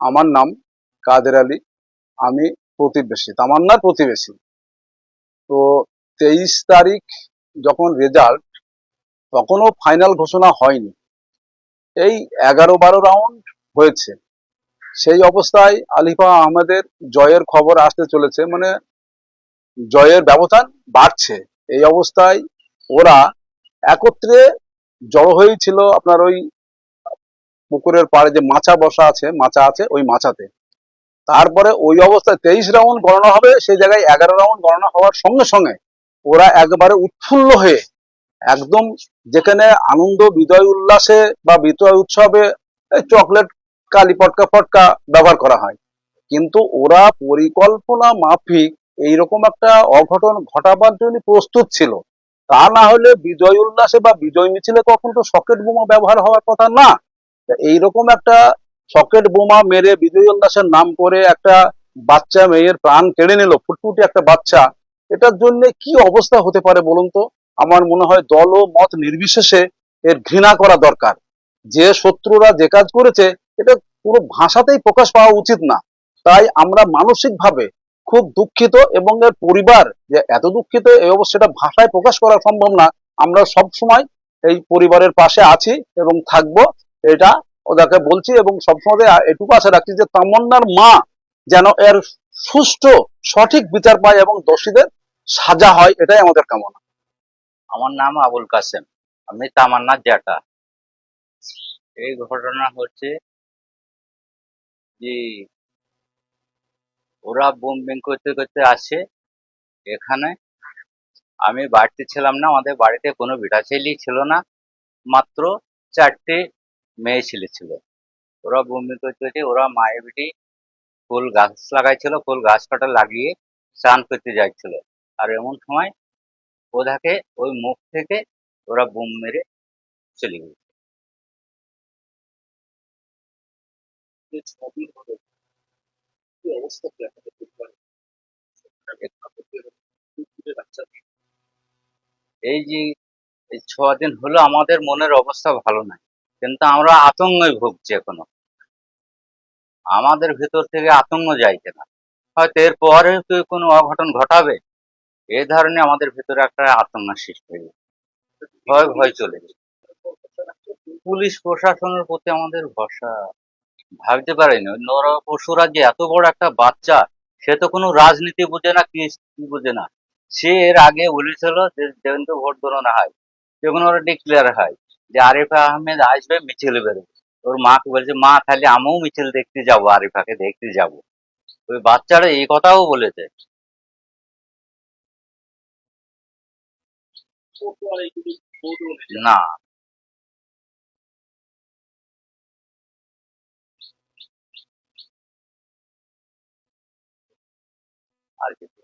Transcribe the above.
আমার নাম কাদের আলী। আমি প্রতিবেশী, তামান্নার প্রতিবেশী। তো তেইশ তারিখ যখন রেজাল্ট তখনও ফাইনাল ঘোষণা হয়নি। এই এগারো বারো রাউন্ড হয়েছে। সেই অবস্থায় আলিফা আহমেদের জয়ের খবর আসতে চলেছে মানে জয়ের ব্যবধান বাড়ছে। এই অবস্থায় ওরা একত্রে জড়ো হয়েছিল আপনার ওই পুকুরের পাড়ে যে মাচা বসা আছে মাচা আছে ওই মাচাতে তারপরে ওই অবস্থায় তেইশ রাউন্ড গণনা হবে, সেই জায়গায় এগারো রাউন্ড গণনা হওয়ার সঙ্গে সঙ্গে ওরা একবারে উৎফুল্ল হয়ে একদম যেখানে আনন্দ, বিজয় উল্লাসে বা বিজয় উৎসবে চকলেট, কালি পটকা ফটকা ব্যবহার করা হয়। কিন্তু ওরা পরিকল্পনা মাফিক এইরকম একটা অঘটন ঘটাবার জন্য প্রস্তুত ছিল। তা না হলে বিজয় উল্লাসে বা বিজয় মিছিলে কখন তো সকেট বোমা ব্যবহার হওয়ার কথা না। এইরকম একটা সকেট বোমা মেরে বিজয় দাসের নাম করে একটা বাচ্চা মেয়ের প্রাণ কেড়ে নিল, ফুটফুটে একটা বাচ্চা। এটার জন্য কি অবস্থা হতে পারে বলুন তো? আমার মনে হয় দল ও মত নির্বিশেষে এর ঘৃণা করা দরকার। যে শত্রুরা যে কাজ করেছে, এটা পুরো ভাষাতেই প্রকাশ পাওয়া উচিত না। তাই আমরা মানসিকভাবে খুব দুঃখিত এবং এর পরিবার যে এত দুঃখিত এই অবস্থাটা ভাষায় প্রকাশ করা সম্ভব না। আমরা সব সময় এই পরিবারের পাশে আছি এবং থাকব। এটা ওদেরকে বলছি এবং সবসময় এটুকু আশা রাখছি যে তামান্নার মা যেন এর সুষ্ঠু, সঠিক বিচার পায় এবং দোষীদের সাজা হয়, এটাই আমাদের কামনা। আমার নাম আবুল কাসেম আমি তামান্নার জ্যাঠা। এই ঘটনা হচ্ছে যে ওরা বোম্বিং করতে করতে আসে, এখানে। আমি বাড়িতে ছিলাম না, আমাদের বাড়িতে কোনো বিটা ছেলেই ছিল না। মাত্র চারটে মেয়ে ছেলে ছিল। ওরা বোম্বিং করতে করতে ওরা মায়ের বিটি ফুল গাছ লাগাইছিল, ফুল গাছ কাটা লাগিয়ে স্নান করতে যাচ্ছিল আর এমন সময় ওদেরকে ওই মুখ থেকে ওরা বোম মেরে চলে গেল। এই যে ছ দিন হলো আমাদের মনের অবস্থা ভালো নাই। কিন্তু আমরা আতঙ্কে ভুগছি এখনও। আমাদের ভেতর থেকে আতঙ্ক যাইছে না। হয়তো এরপরে কেউ কোনো অঘটন ঘটাবে। এই ধরনের আমাদের ভেতরে একটা আতঙ্ক সৃষ্টি হয়ে ভয় ভয় চলে গেছে। পুলিশ, প্রশাসনের প্রতি আমাদের ভরসা ভাবতে পারেনি। নর পশুরা যে এত বড় একটা বাচ্চা, সে তো কোনো রাজনীতি বুঝে না কি বুঝে না। সে এর আগে বলেছিল যে যেদিন তো ভোট গণনা হয় ওরা ডিক্লেয়ার হয়। যে আরিফ আহমেদ আসবে, মিছিল বেরোবে। ওর মাকে বলছে, মা খালি আমিও মিছিল দেখতে যাব, আরিফাকে দেখতে যাব। ওই বাচ্চারা এই কথাও বলেছে। না। আর কি।